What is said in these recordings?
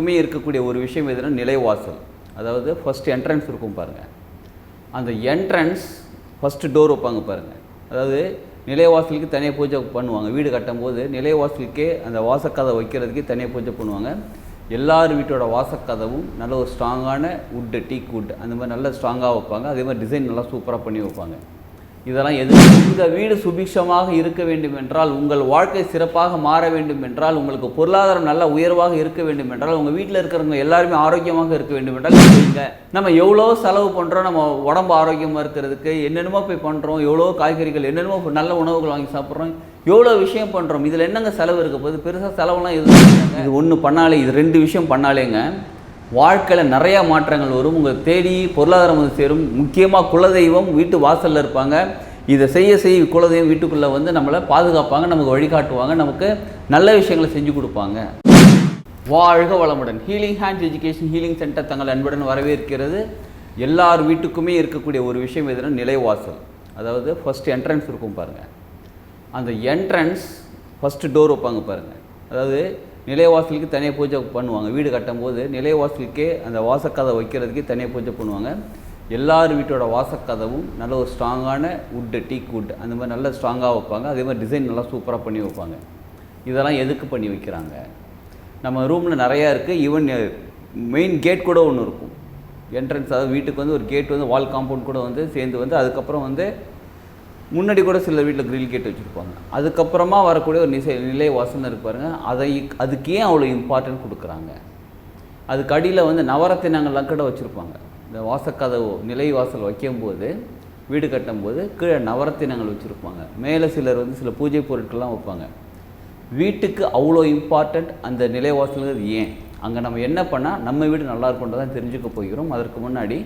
வீட்டுக்குமே இருக்கக்கூடிய ஒரு விஷயம் எதுனா நிலைவாசல். அதாவது ஃபஸ்ட் என்ட்ரன்ஸ் இருக்கும் பாருங்கள் அந்த என்ட்ரன்ஸ் ஃபஸ்ட்டு டோர் வைப்பாங்க பாருங்கள் அதாவது நிலைவாசலுக்கு தனியாக பூஜை பண்ணுவாங்க. வீடு கட்டும்போது நிலைவாசலுக்கே அந்த வாசக்கதை வைக்கிறதுக்கே தனியாக பூஜை பண்ணுவாங்க. எல்லார் வீட்டோட வாசக்கதவும் நல்ல ஒரு ஸ்ட்ராங்கான வுட்டு டீக் வுட் அந்த மாதிரி நல்ல ஸ்ட்ராங்காக வைப்பாங்க. அதே மாதிரி டிசைன் நல்லா சூப்பராக பண்ணி வைப்பாங்க. இதெல்லாம் எது இந்த வீடு சுபிக்ஷமாக இருக்க வேண்டும் என்றால் உங்கள் வாழ்க்கை சிறப்பாக மாற வேண்டும் என்றால் உங்களுக்கு பொருளாதாரம் நல்ல உயர்வாக இருக்க வேண்டும் என்றால் உங்கள் வீட்டில் இருக்கிறவங்க எல்லாருமே ஆரோக்கியமாக இருக்க வேண்டும் என்றால் இது செய்யுங்க. நம்ம எவ்வளோ செலவு பண்ணுறோம் நம்ம உடம்பு ஆரோக்கியமாக இருக்கிறதுக்கு என்னென்னமோ போய் பண்ணுறோம் எவ்வளோ காய்கறிகள் என்னென்னமோ நல்ல உணவுகள் வாங்கி சாப்பிட்றோம் எவ்வளோ விஷயம் பண்ணுறோம் இதில் என்னங்க செலவு இருக்க போகுது பெருசாக செலவுலாம் எதுவும் இது ஒன்று பண்ணாலே இது ரெண்டு விஷயம் பண்ணாலேங்க வாழ்க்கையில் நிறையா மாற்றங்கள் வரும். உங்களை தேடி பொருளாதாரம் வந்து சேரும். முக்கியமாக குலதெய்வம் வீட்டு வாசலில் இருப்பாங்க. இதை செய்ய செய்ய குலதெய்வம் வீட்டுக்குள்ளே வந்து நம்மளை பாதுகாப்பாங்க நமக்கு வழிகாட்டுவாங்க நமக்கு நல்ல விஷயங்களை செஞ்சு கொடுப்பாங்க. வாழ்க வளமுடன். Healing hands education healing centre தங்கள் அன்புடன் வரவேற்கிறது. எல்லார் வீட்டுக்குமே இருக்கக்கூடிய ஒரு விஷயம் எதுனா நிலைவாசல். அதாவது ஃபஸ்ட் என்ட்ரன்ஸ் இருக்கும் பாருங்கள் அந்த என்ட்ரன்ஸ் ஃபஸ்ட்டு டோர் வைப்பாங்க பாருங்கள் அதாவது நிலைவாசலுக்கு தனியாக பூஜை பண்ணுவாங்க. வீடு கட்டும்போது நிலைவாசலுக்கே அந்த வாசக்கதை வைக்கிறதுக்கே தனியாக பூஜை பண்ணுவாங்க. எல்லார் வீட்டோட வாசக்கதவும் நல்ல ஒரு ஸ்ட்ராங்கான வுட்டு டீக் வுட் அந்த மாதிரி நல்ல ஸ்ட்ராங்காக வைப்பாங்க. அதே மாதிரி டிசைன் நல்லா சூப்பராக பண்ணி வைப்பாங்க. இதெல்லாம் எதுக்கு பண்ணி வைக்கிறாங்க? நம்ம ரூமில் நிறையா இருக்குது ஈவன் மெயின் கேட் கூட ஒன்று இருக்கும். என்ட்ரன்ஸ் அதாவது வீட்டுக்கு வந்து ஒரு கேட் வந்து வால் காம்பவுண்ட் கூட வந்து சேர்ந்து வந்து அதுக்கப்புறம் வந்து முன்னாடி கூட சில வீட்டில் கிரில் கேட் வச்சுருப்பாங்க. அதுக்கப்புறமா வரக்கூடிய ஒரு நிசை நிலை வாசனை இருப்பாருங்க அதை அதுக்கு ஏன் அவ்வளோ இம்பார்ட்டன்ட் கொடுக்குறாங்க? அதுக்கு அடியில் வந்து நவரத்தினங்கள்லாம் கூட வச்சுருப்பாங்க. இந்த வாசக்கதவு நிலை வாசல் வைக்கும்போது வீடு கட்டும்போது கீழே நவரத்தினங்கள் வச்சுருப்பாங்க. மேலே சிலர் வந்து சில பூஜை பொருட்கள்லாம் வைப்பாங்க. வீட்டுக்கு அவ்வளோ இம்பார்ட்டண்ட் அந்த நிலைவாசல்கள் ஏன்? அங்கே நம்ம என்ன பண்ணால் நம்ம வீடு நல்லா இருக்குன்றதான் தெரிஞ்சுக்க போகிறோம். அதற்கு முன்னாடி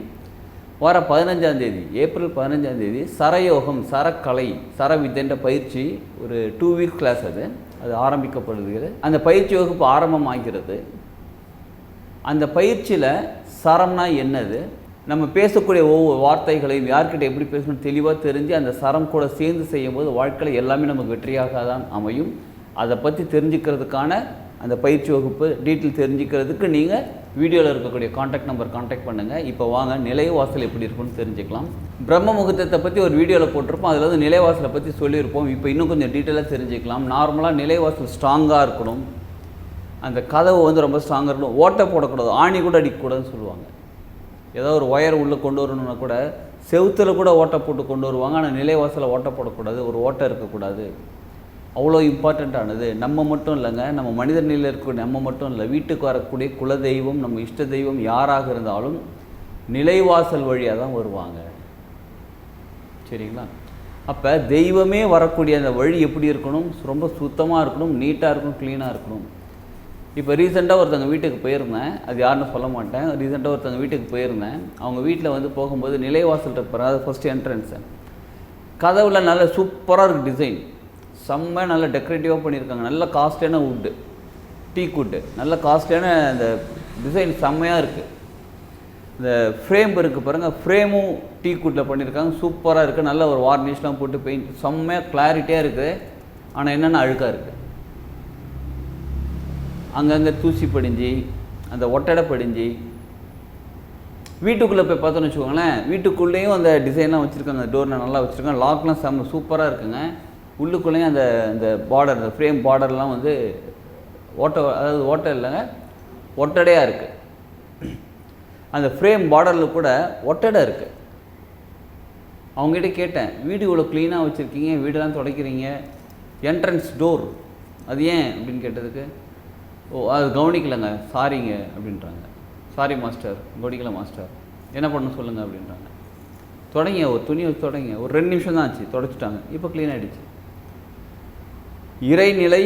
வர பதினஞ்சாந்தேதி ஏப்ரல் பதினஞ்சாந்தேதி சரயோகம் சரக்கலை சரவித்தைன்ற பயிற்சி ஒரு டூ வீக் கிளாஸ் அது. அது ஆரம்பிக்கப்படுகிறது. அந்த பயிற்சி வகுப்பு ஆரம்பமாகிறது. அந்த பயிற்சியில் சரம்னா என்னது? நம்ம பேசக்கூடிய ஒவ்வொரு வார்த்தைகளையும் யார்கிட்ட எப்படி பேசணும் தெளிவாக தெரிஞ்சு அந்த சரம் கூட சேர்ந்து செய்யும்போது வாழ்க்கையில் எல்லாமே நமக்கு வெற்றியாக தான் அமையும். அதை பற்றி தெரிஞ்சுக்கிறதுக்கான அந்த பயிற்சி வகுப்பு டீட்டெயில் தெரிஞ்சுக்கிறதுக்கு நீங்கள் வீடியோவில் இருக்கக்கூடிய காண்டாக்ட் நம்பர் காண்டாக்ட் பண்ணுங்கள் இப்போ வாங்க நிலைவாசல் எப்படி இருக்குன்னு தெரிஞ்சுக்கலாம். பிரம்ம முகூர்த்தத்தை பற்றி ஒரு வீடியோவில் போட்டிருப்போம். அதில் வந்து நிலைவாசலை பற்றி சொல்லியிருப்போம். இப்போ இன்னும் கொஞ்சம் டீட்டெயிலாக தெரிஞ்சுக்கலாம். நார்மலாக நிலைவாசல் ஸ்ட்ராங்காக இருக்கணும். அந்த கதவு வந்து ரொம்ப ஸ்ட்ராங்காக இருக்கணும். ஓட்டை போடக்கூடாது. ஆணி கூட அடிக்கக்கூடாதுன்னு சொல்லுவாங்க. ஏதோ ஒரு ஒயர் உள்ளே கொண்டு வரணும்னா கூட செவுத்தில் கூட ஓட்டை போட்டு கொண்டு வருவாங்க. ஆனால் நிலைவாசலை ஓட்டை போடக்கூடாது. ஒரு ஓட்டை இருக்கக்கூடாது. அவ்வளோ இம்பார்ட்டண்ட்டானது நம்ம மட்டும் இல்லைங்க நம்ம மனித நிலையில் இருக்கக்கூடிய நம்ம மட்டும் இல்லை வீட்டுக்கு வரக்கூடிய குல தெய்வம் நம்ம இஷ்ட தெய்வம் யாராக இருந்தாலும் நிலைவாசல் வழியாக தான் வருவாங்க. சரிங்களா? அப்போ தெய்வமே வரக்கூடிய அந்த வழி எப்படி இருக்கணும்? ரொம்ப சுத்தமாக இருக்கணும் நீட்டாக இருக்கணும் க்ளீனாக இருக்கணும். இப்போ ரீசெண்டாக ஒருத்தவங்க வீட்டுக்கு போயிருந்தேன். அது யாருன்னு சொல்ல மாட்டேன். ரீசெண்டாக ஒருத்தவங்க வீட்டுக்கு போயிருந்தேன். அவங்க வீட்டில் வந்து போகும்போது நிலைவாசல் இருப்பார் அது ஃபஸ்ட்டு என்ட்ரன்ஸு கதவுல நல்ல சூப்பராக இருக்குது டிசைன் செம்ம நல்ல டெக்கரேட்டிவாக பண்ணியிருக்காங்க. நல்ல காஸ்ட்லியான வுட்டு டீக் வுட்டு நல்ல காஸ்ட்லியான அந்த டிசைன் செம்மையாக இருக்குது இந்த ஃப்ரேம் இருக்குது பாருங்கள் ஃப்ரேமும் டீ குட்டில் பண்ணியிருக்காங்க. சூப்பராக இருக்குது நல்ல ஒரு வார்னிஷ்லாம் போட்டு பெயிண்ட் செம்மையாக கிளாரிட்டியாக இருக்குது ஆனால் என்னென்ன அழுக்காக இருக்குது அங்கங்கே தூசி படிஞ்சு அந்த ஒட்டடை படிஞ்சு. வீட்டுக்குள்ளே போய் பார்த்தோன்னு வச்சுக்கோங்களேன் வீட்டுக்குள்ளேயும் அந்த டிசைன்லாம் வச்சுருக்காங்க. டோர்லாம் நல்லா வச்சுருக்காங்க. லாக்லாம் செம்ம சூப்பராக இருக்குங்க. உள்ளுக்குள்ளேயும் அந்த அந்த பார்டர் அந்த ஃப்ரேம் பார்டர்லாம் வந்து ஓட்ட அதாவது ஓட்டை இல்லைங்க ஒட்டடையாக இருக்குது அந்த ஃப்ரேம் பார்டரில் கூட ஒட்டடை இருக்குது அவங்ககிட்ட கேட்டேன் வீடு இவ்வளோ க்ளீனாக வச்சுருக்கீங்க? வீடெல்லாம் துடைக்கிறீங்க? என்ட்ரன்ஸ் டோர் அது ஏன்? அப்படின்னு கேட்டதுக்கு ஓ அது கவனிக்கலைங்க. சாரிங்க அப்படின்றாங்க. சாரி மாஸ்டர் கவனிக்கல மாஸ்டர் என்ன பண்ணணும் சொல்லுங்கள் அப்படின்றாங்க. தொடங்க ஒரு துணியை வச்சு தொடங்க. ஒரு ரெண்டு நிமிஷம் தான் ஆச்சு. தொடச்சிட்டாங்க. இப்போ க்ளீன் ஆகிடுச்சு இறைநிலை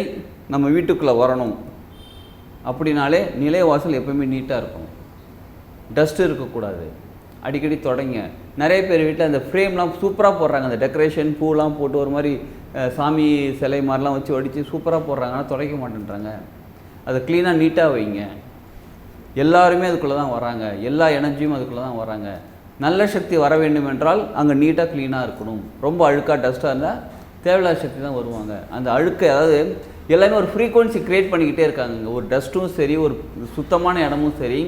நம்ம வீட்டுக்குள்ளே வரணும். அப்படின்னாலே நிலைவாசல் எப்பவுமே நீட்டாக இருக்கும். டஸ்ட் இருக்கக்கூடாது. அடிக்கடி தொடங்க. நிறைய பேர் வீட்டில் அந்த ஃப்ரேம்லாம் சூப்பராக போடுறாங்க. அந்த டெக்கரேஷன் பூலாம் போட்டு ஒரு மாதிரி சாமி சிலை மாதிரிலாம் வச்சு வடித்து சூப்பராக போடுறாங்க ஆனால் துடைக்க மாட்டேன்றாங்க. அதை க்ளீனாக நீட்டாக வைங்க. எல்லாருமே அதுக்குள்ளே தான் வராங்க. எல்லா எனர்ஜியும் அதுக்குள்ளே தான் வராங்க. நல்ல சக்தி வர வேண்டும் என்றால் அங்கே நீட்டாக க்ளீனாக இருக்கணும். ரொம்ப அழுக்காக டஸ்ட்டாக இருந்தால் தேவையில்லாத சக்தி தான் வருவாங்க. அந்த அழுக்கு அதாவது எல்லாமே ஒரு ஃப்ரீக்குவன்சி க்ரியேட் பண்ணிக்கிட்டே இருக்காங்க ஒரு டஸ்ட்டும் சரி ஒரு சுத்தமான இடமும் சரி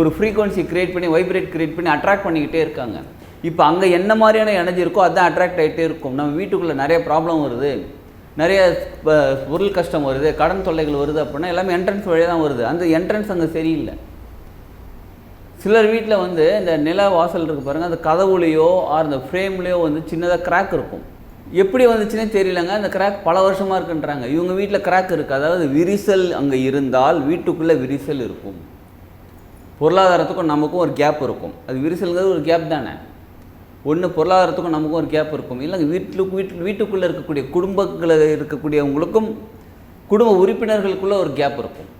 ஒரு ஃப்ரீக்குவன்சி க்ரியேட் பண்ணி வைப்ரேட் க்ரியேட் பண்ணி அட்ராக்ட் பண்ணிக்கிட்டே இருக்காங்க. இப்போ அங்கே என்ன மாதிரியான எனர்ஜி இருக்கோ அதுதான் அட்ராக்ட் ஆகிட்டே இருக்கும். நம்ம வீட்டுக்குள்ளே நிறைய ப்ராப்ளம் வருது. நிறைய பொருள் கஷ்டம் வருது கடன் தொல்லைகள் வருது அப்படின்னா எல்லாமே என்ட்ரன்ஸ் வழியாக தான் வருது. அந்த என்ட்ரன்ஸ் அங்கே சரியில்லை. சிலர் வீட்டில் வந்து இந்த நில வாசல் இருக்கு பாருங்கள் அந்த கதவுலையோ ஆர் அந்த ஃப்ரேம்லேயோ வந்து சின்னதாக கிராக் இருக்கும். எப்படி வந்துச்சுன்னே தெரியலங்க. அந்த கிராக் பல வருஷமாக இருக்குன்றாங்க. இவங்க வீட்டில் கிராக் இருக்குது அதாவது விரிசல் அங்கே இருந்தால் வீட்டுக்குள்ளே விரிசல் இருக்கும். பொருளாதாரத்துக்கும் நமக்கும் ஒரு கேப் இருக்கும். அது விரிசல்ங்கிறது ஒரு கேப் தானே? ஒன்று பொருளாதாரத்துக்கும் நமக்கும் ஒரு கேப் இருக்கும். இல்லைங்க வீட்டுக்கு வீட்டு வீட்டுக்குள்ளே இருக்கக்கூடிய குடும்பங்களில் இருக்கக்கூடியவங்களுக்கும் குடும்ப உறுப்பினர்களுக்குள்ளே ஒரு கேப் இருக்கும்.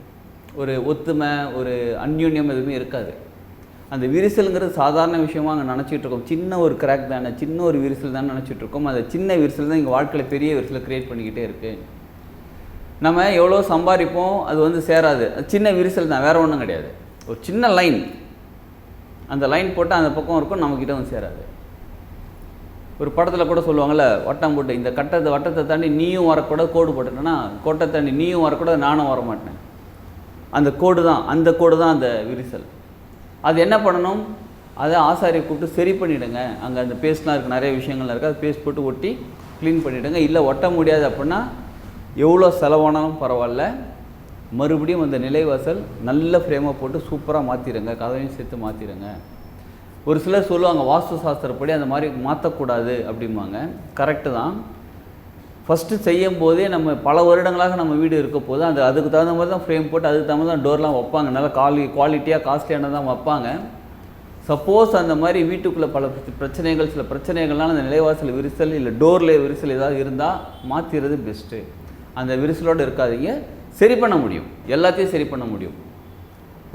ஒரு ஒத்துமை ஒரு அந்யூன்யம் எதுவுமே இருக்காது. அந்த விரிசலுங்கிறது சாதாரண விஷயமா அங்கே நினச்சிட்டு இருக்கோம் சின்ன ஒரு கிராக் தானே சின்ன ஒரு விரிசல் தானே நினச்சிட்டு இருக்கோம் அந்த சின்ன விரிசல் தான் எங்கள் வாழ்க்கையில் பெரிய விரிசலை க்ரியேட் பண்ணிக்கிட்டே இருக்குது நம்ம எவ்வளோ சம்பாதிப்போம் அது வந்து சேராது. அது சின்ன விரிசல் தான் வேறு ஒன்றும் கிடையாது. ஒரு சின்ன லைன் அந்த லைன் போட்டால் அந்த பக்கம் இருக்கும் நம்மக்கிட்ட வந்து சேராது. ஒரு படத்தில் கூட சொல்லுவாங்கள்ல வட்டம் போட்டு இந்த கட்டத்தை வட்டத்தை தாண்டி நீயும் வரக்கூடாது கோடு போட்டுட்டேன்னா கோட்டை தாண்டி நீயும் வரக்கூடாது நானும் வர மாட்டேன் அந்த கோடு தான் அந்த கோடு தான் அந்த விரிசல். அது என்ன பண்ணணும்? அதை ஆசாரியை கூப்பிட்டு சரி பண்ணிவிடுங்க அங்கே அந்த பேஸ்ட்லாம் இருக்குது நிறைய விஷயங்கள் இருக்குது அது பேஸ்ட் போட்டு ஒட்டி க்ளீன் பண்ணிவிடுங்க இல்லை ஒட்ட முடியாது அப்படின்னா எவ்வளோ செலவானாலும் பரவாயில்ல. மறுபடியும் அந்த நிலைவாசல் நல்ல ஃப்ரேமாக போட்டு சூப்பராக மாற்றிடுங்க கதவையும் சேர்த்து மாற்றிடுங்க ஒரு சிலர் சொல்லுவாங்க வாஸ்து சாஸ்திரப்படி அந்த மாதிரி மாற்றக்கூடாது அப்படிம்பாங்க. கரெக்டு தான். ஃபஸ்ட்டு செய்யும் போதே நம்ம பல வருடங்களாக நம்ம வீடு இருக்க போது அந்த அதுக்கு தகுந்த மாதிரி தான் ஃப்ரேம் போட்டு அதுக்கு தகுந்த தான் டோர்லாம் வைப்பாங்க. நல்லா காலி குவாலிட்டியாக காஸ்ட்லியானது தான் வைப்பாங்க. சப்போஸ் அந்த மாதிரி வீட்டுக்குள்ளே பல பிரச்சனைகள் சில பிரச்சனைகள்லாம் அந்த நிலைவாசல் விரிசல் இல்லை டோரில் விரிசல் ஏதாவது இருந்தால் மாற்றிடுறது பெஸ்ட்டு அந்த விரிசலோடு இருக்காதீங்க சரி பண்ண முடியும். எல்லாத்தையும் சரி பண்ண முடியும்.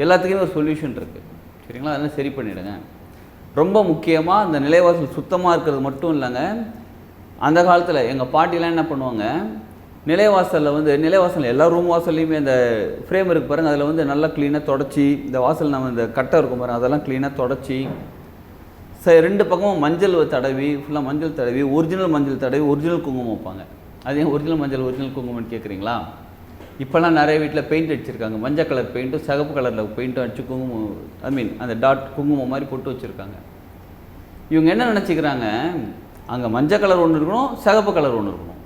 எல்லாத்துக்குமே ஒரு சொல்யூஷன் இருக்குது சரிங்களா? அதெல்லாம் சரி பண்ணிவிடுங்க ரொம்ப முக்கியமாக அந்த நிலைவாசல் சுத்தமாக இருக்கிறது மட்டும் இல்லைங்க. அந்த காலத்தில் எங்கள் பாட்டிலாம் என்ன பண்ணுவாங்க நிலைவாசலில் வந்து நிலைவாசல் எல்லா ரூம் வாசல்லையுமே அந்த ஃப்ரேம் இருக்கு பாருங்கள் அதில் வந்து நல்லா க்ளீனாக தொடச்சி இந்த வாசல் நம்ம இந்த கட்டை இருக்கும் பாருங்கள் அதெல்லாம் க்ளீனாக தொடச்சி ச ரெண்டு பக்கமும் மஞ்சள் தடவி ஃபுல்லாக மஞ்சள் தடவி ஒரிஜினல் மஞ்சள் தடவி ஒரிஜினல் குங்குமம் வைப்பாங்க. அது ஏன் ஒரிஜினல் மஞ்சள் ஒரிஜினல் குங்குமம்னு கேட்குறீங்களா இப்போல்லாம் நிறைய வீட்டில் பெயிண்ட் அடிச்சிருக்காங்க மஞ்சள் கலர் பெயிண்ட்டும் சிகப்பு கலரில் பெயிண்ட்டும் அடிச்சு குங்குமம் ஐ மீன் அந்த டாட் குங்குமம் மாதிரி போட்டு வச்சுருக்காங்க. இவங்க என்ன நினச்சிக்கிறாங்க அங்கே மஞ்சள் கலர் ஒன்று இருக்கணும் சிகப்பு கலர் ஒன்று இருக்கணும்.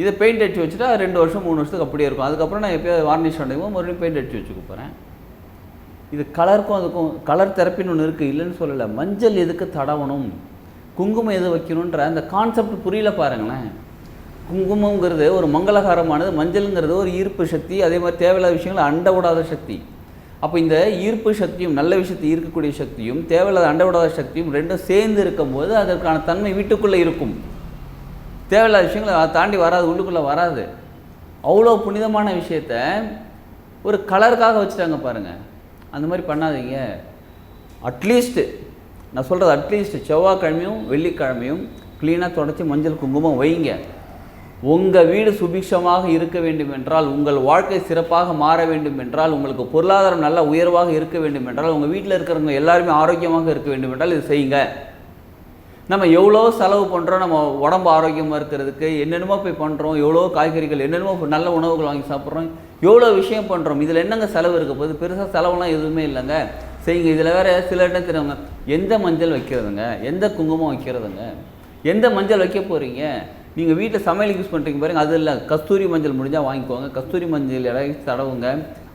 இதை பெயிண்ட் அடிச்சு வச்சுட்டா ரெண்டு வருஷம் மூணு வருஷத்துக்கு அப்படியே இருக்கும். அதுக்கப்புறம் நான் எப்போயாவது வார்னிஷ் அடைவோம் மறுபடியும் பெயிண்ட் அடிச்சு வச்சுக்க போகிறேன் இது கலருக்கும் அதுக்கும் கலர் தெரப்பின்னு ஒன்று இருக்குது இல்லைன்னு சொல்லலை. மஞ்சள் எதுக்கு தடவணும்? குங்குமம் எது வைக்கணுன்ற அந்த கான்செப்ட் புரியல பாருங்களேன். குங்குமங்கிறது ஒரு மங்களகரமானது மஞ்சள்ங்கிறது ஒரு ஈர்ப்பு சக்தி அதே மாதிரி தேவையில்லாத விஷயங்களை அண்ட விடாத சக்தி. அப்போ இந்த ஈர்ப்பு சக்தியும் நல்ல விஷயத்தை ஈர்க்கக்கூடிய சக்தியும் தேவையில்லாத அண்டவிடாத சக்தியும் ரெண்டும் சேர்ந்து இருக்கும்போது அதற்கான தன்மை வீட்டுக்குள்ளே இருக்கும். தேவையில்லாத விஷயங்களை அதை தாண்டி வராது உள்ளுக்குள்ளே வராது. அவ்வளோ புனிதமான விஷயத்த ஒரு கலருக்காக வச்சுட்டாங்க பாருங்கள் அந்த மாதிரி பண்ணாதீங்க. அட்லீஸ்ட்டு நான் சொல்கிறது அட்லீஸ்ட் செவ்வாய்க்கிழமையும் வெள்ளிக்கிழமையும் க்ளீனாக தொடச்சி மஞ்சள் குங்குமம் வைங்க. உங்கள் வீடு சுபிக்ஷமாக இருக்க வேண்டும் என்றால் உங்கள் வாழ்க்கை சிறப்பாக மாற வேண்டும் என்றால் உங்களுக்கு பொருளாதாரம் நல்ல உயர்வாக இருக்க வேண்டும் என்றால் உங்கள் வீட்டில் இருக்கிறவங்க எல்லாருமே ஆரோக்கியமாக இருக்க வேண்டும் என்றால் இது செய்யுங்க. நம்ம எவ்வளோ செலவு பண்ணுறோம் நம்ம உடம்பு ஆரோக்கியமாக இருக்கிறதுக்கு என்னென்னமோ போய் பண்ணுறோம் எவ்வளோ காய்கறிகள் என்னென்னமோ நல்ல உணவுகள் வாங்கி சாப்பிட்றோம் எவ்வளோ விஷயம் பண்ணுறோம் இதில் என்னங்க செலவு இருக்க போகுது? பெருசாக செலவுலாம் எதுவுமே இல்லைங்க. செய்யுங்க இதில் வேறு சில இடம் தெரியுங்க எந்த மஞ்சள் வைக்கிறதுங்க? எந்த குங்குமம் வைக்கிறதுங்க? எந்த மஞ்சள் வைக்க போகிறீங்க நீங்கள் வீட்டில் சமையலுக்கு யூஸ் பண்ணுறீங்க பாருங்கள் அது இல்லை. கஸ்தூரி மஞ்சள் முடிஞ்சால் வாங்கிக்கோங்க. கஸ்தூரி மஞ்சள் இலகி தடவுங்க.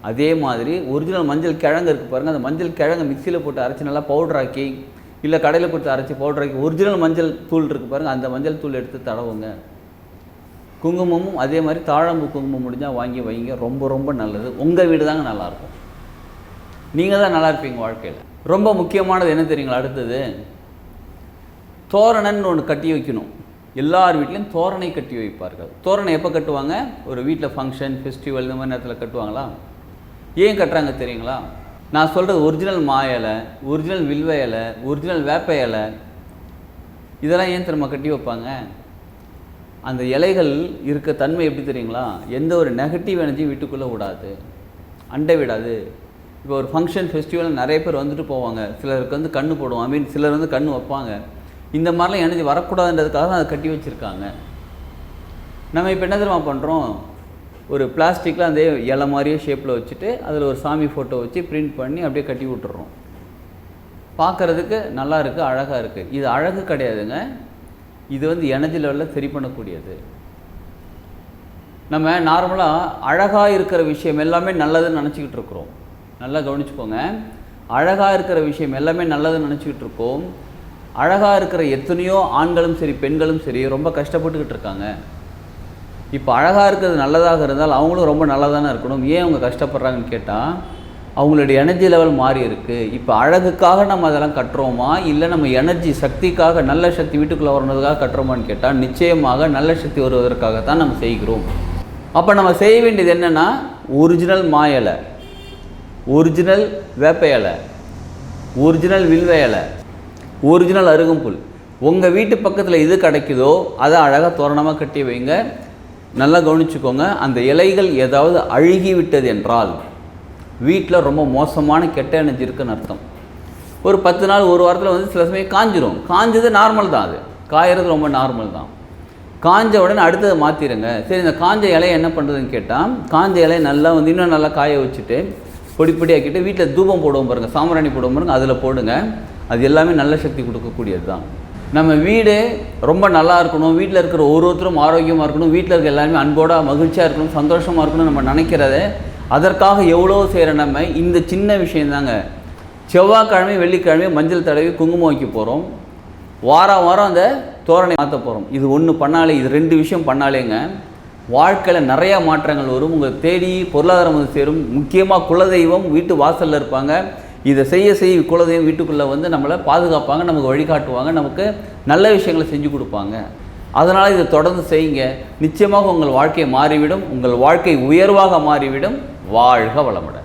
அதே மாதிரி ஒரிஜினல் மஞ்சள் கிழங்கு இருக்குது பாருங்கள் அந்த மஞ்சள் கிழங்கு மிக்சியில் போட்டு அரைச்சி நல்லா பவுடராக்கி இல்லை கடையில் கொடுத்து அரைச்சி பவுடர் ஆக்கி ஒரிஜினல் மஞ்சள் தூள் இருக்குது பாருங்கள் அந்த மஞ்சள் தூள் எடுத்து தடவுங்க. குங்குமமும் அதே மாதிரி தாழம்பு குங்குமம் முடிஞ்சால் வாங்கி வைங்க. ரொம்ப ரொம்ப நல்லது. உங்கள் வீடு தாங்க நல்லாயிருக்கும். நீங்கள் தான் நல்லா இருப்பீங்க வாழ்க்கையில். ரொம்ப முக்கியமானது என்ன தெரியுங்களா? அடுத்தது தோரணன்னு ஒன்று கட்டி வைக்கணும். எல்லார் வீட்லேயும் தோரணை கட்டி வைப்பார்கள். தோரணை எப்போ கட்டுவாங்க? ஒரு வீட்டில் ஃபங்க்ஷன் ஃபெஸ்டிவல் இந்த மாதிரி நேரத்தில் கட்டுவாங்களா? ஏன் கட்டுறாங்க தெரியுங்களா? நான் சொல்கிறது ஒரிஜினல் மா இலை ஒரிஜினல் வில்வ இலை ஒரிஜினல் வேப்ப இலை இதெல்லாம் ஏன் திரும்ப கட்டி வைப்பாங்க? அந்த இலைகள் இருக்க தன்மை எப்படி தெரியுங்களா? எந்த ஒரு நெகட்டிவ் எனர்ஜியும் வீட்டுக்குள்ளே விடாது அண்டை விடாது. இப்போ ஒரு ஃபங்க்ஷன் ஃபெஸ்டிவல் நிறைய பேர் வந்துட்டு போவாங்க. சிலருக்கு வந்து கண்ணு போடுவோம் ஐ மீன் சிலர் வந்து கண்ணு வைப்பாங்க. இந்த மாதிரிலாம் எனர்ஜி வரக்கூடாதுன்றதுக்காக தான் அதை கட்டி வச்சுருக்காங்க. நம்ம இப்போ என்ன தெரியுமா பண்ணுறோம் ஒரு பிளாஸ்டிக்கில் அந்த இலை மாதிரியே ஷேப்பில் வச்சுட்டு அதில் ஒரு சாமி ஃபோட்டோ வச்சு பிரிண்ட் பண்ணி அப்படியே கட்டி விட்டுறோம். பார்க்குறதுக்கு நல்லா இருக்குது அழகாக இருக்குது இது அழகு கிடையாதுங்க. இது வந்து எனர்ஜி லெவலில் சரி பண்ணக்கூடியது. நம்ம நார்மலாக அழகாக இருக்கிற விஷயம் எல்லாமே நல்லதுன்னு நினச்சிக்கிட்டு இருக்கிறோம். நல்லா கவனிச்சுக்கோங்க. அழகாக இருக்கிற விஷயம் எல்லாமே நல்லதுன்னு நினச்சிக்கிட்டு இருக்கோம். அழகாக இருக்கிற எத்தனையோ ஆண்களும் சரி பெண்களும் சரி ரொம்ப கஷ்டப்பட்டுக்கிட்டு இருக்காங்க. இப்போ அழகாக இருக்கிறது நல்லதாக இருந்தால் அவங்களும் ரொம்ப நல்லா தானே இருக்கணும். ஏன் அவங்க கஷ்டப்படுறாங்கன்னு கேட்டால் அவங்களுடைய எனர்ஜி லெவல் மாறி இருக்குது இப்போ அழகுக்காக நம்ம அதெல்லாம் கட்டுறோமா? இல்லை நம்ம எனர்ஜி சக்திக்காக நல்ல சக்தி வீட்டுக்குள்ளே வரணுறதுக்காக கட்டுறோமான்னு கேட்டால் நிச்சயமாக நல்ல சக்தி வருவதற்காகத்தான் நம்ம செய்கிறோம். அப்போ நம்ம செய்ய வேண்டியது என்னென்னா ஒரிஜினல் மா இலை. ஒரிஜினல் வேப்ப இலை. ஒரிஜினல் வில்வ இலை. ஒரிஜினல் அருகம்புல். உங்கள் வீட்டு பக்கத்தில் எது கிடைக்குதோ அதை அழகாக தோரணமாக கட்டி வைங்க. நல்லா கவனிச்சுக்கோங்க அந்த இலைகள் ஏதாவது அழுகி விட்டது என்றால் வீட்டில் ரொம்ப மோசமான கெட்ட எனர்ஜி இருக்குன்னு அர்த்தம். ஒரு பத்து நாள் ஒரு வாரத்தில் வந்து சில சமயம் காஞ்சிரும். காஞ்சது நார்மல் தான் அது. காயறது ரொம்ப நார்மல் தான். காஞ்ச உடனே அடுத்ததை மாற்றிடுங்க சரி இந்த காஞ்ச இலையை என்ன பண்ணுறதுன்னு கேட்டால் காஞ்ச இலையை நல்லா வந்து இன்னும் நல்லா காய வச்சுட்டு பொடி பொடியாக்கிட்டு வீட்டில் தூபம் போடுவோம் பாருங்கள் சாம்பிராணி போடுவோம் பாருங்கள் அதில் போடுங்க. அது எல்லாமே நல்ல சக்தி கொடுக்கக்கூடியது தான் நம்ம வீடு ரொம்ப நல்லா இருக்கணும் வீட்டில் இருக்கிற ஒரு ஒருத்தரும் ஆரோக்கியமாக இருக்கணும் வீட்டில் இருக்கிற எல்லாருமே அன்போட மகிழ்ச்சியாக இருக்கணும் சந்தோஷமாக இருக்கணும் நம்ம நினைக்கிறத அதற்காக எவ்வளோ செய்கிற நம்ம இந்த சின்ன விஷயந்தாங்க. செவ்வாய்க்கிழமை வெள்ளிக்கிழமை மஞ்சள் தடவி குங்குமம் வைக்க போகிறோம் வாரம் வாரம் அந்த தோரணை மாற்ற போகிறோம் இது ஒன்று பண்ணாலே இது ரெண்டு விஷயம் பண்ணாலேங்க வாழ்க்கையில் நிறையா மாற்றங்கள் வரும். உங்களை தேடி பொருளாதாரம் வந்து சேரும். முக்கியமாக குலதெய்வம் வீட்டு வாசலில் இருப்பாங்க. இதை செய்ய செய்ய குலதெய்வம் வீட்டுக்குள்ளே வந்து நம்மளை பாதுகாப்பாங்க நமக்கு வழிகாட்டுவாங்க நமக்கு நல்ல விஷயங்களை செஞ்சு கொடுப்பாங்க. அதனால் இதை தொடர்ந்து செய்யுங்க. நிச்சயமாக உங்கள் வாழ்க்கை மாறிவிடும். உங்கள் வாழ்க்கை உயர்வாக மாறிவிடும். வாழ்க வளமுடன்.